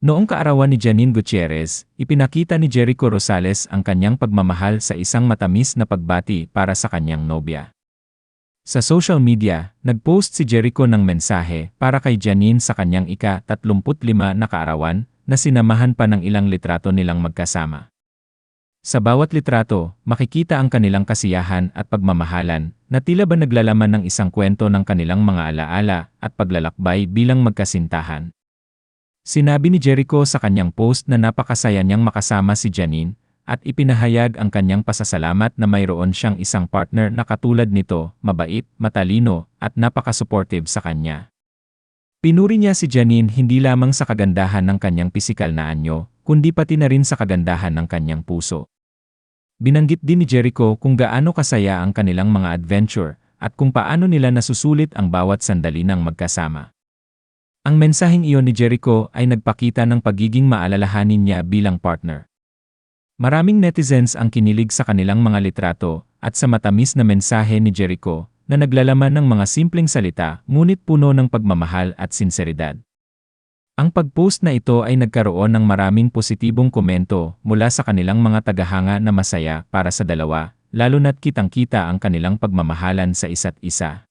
Noong kaarawan ni Janine Gutierrez, ipinakita ni Jericho Rosales ang kanyang pagmamahal sa isang matamis na pagbati para sa kanyang nobya. Sa social media, nagpost si Jericho ng mensahe para kay Janine sa kanyang ika-35 na kaarawan na sinamahan pa ng ilang litrato nilang magkasama. Sa bawat litrato, makikita ang kanilang kasiyahan at pagmamahalan na tila ba naglalaman ng isang kwento ng kanilang mga alaala at paglalakbay bilang magkasintahan. Sinabi ni Jericho sa kanyang post na napakasaya niyang makasama si Janine at ipinahayag ang kanyang pasasalamat na mayroon siyang isang partner na katulad nito, mabait, matalino, at napaka-supportive sa kanya. Pinuri niya si Janine hindi lamang sa kagandahan ng kanyang pisikal na anyo, kundi pati na rin sa kagandahan ng kanyang puso. Binanggit din ni Jericho kung gaano kasaya ang kanilang mga adventure at kung paano nila nasusulit ang bawat sandali ng magkasama. Ang mensaheng iyon ni Jericho ay nagpakita ng pagiging maalalahanin niya bilang partner. Maraming netizens ang kinilig sa kanilang mga litrato at sa matamis na mensahe ni Jericho na naglalaman ng mga simpleng salita ngunit puno ng pagmamahal at sinseridad. Ang pag-post na ito ay nagkaroon ng maraming positibong komento mula sa kanilang mga tagahanga na masaya para sa dalawa, lalo na't kitang-kita ang kanilang pagmamahalan sa isa't isa.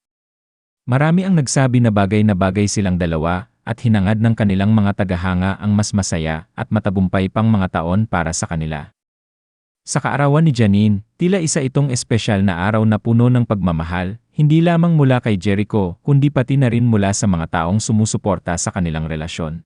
Marami ang nagsabi na bagay na bagay silang dalawa at hinangad ng kanilang mga tagahanga ang mas masaya at matagumpay pang mga taon para sa kanila. Sa kaarawan ni Janine, tila isa itong espesyal na araw na puno ng pagmamahal, hindi lamang mula kay Jericho kundi pati na rin mula sa mga taong sumusuporta sa kanilang relasyon.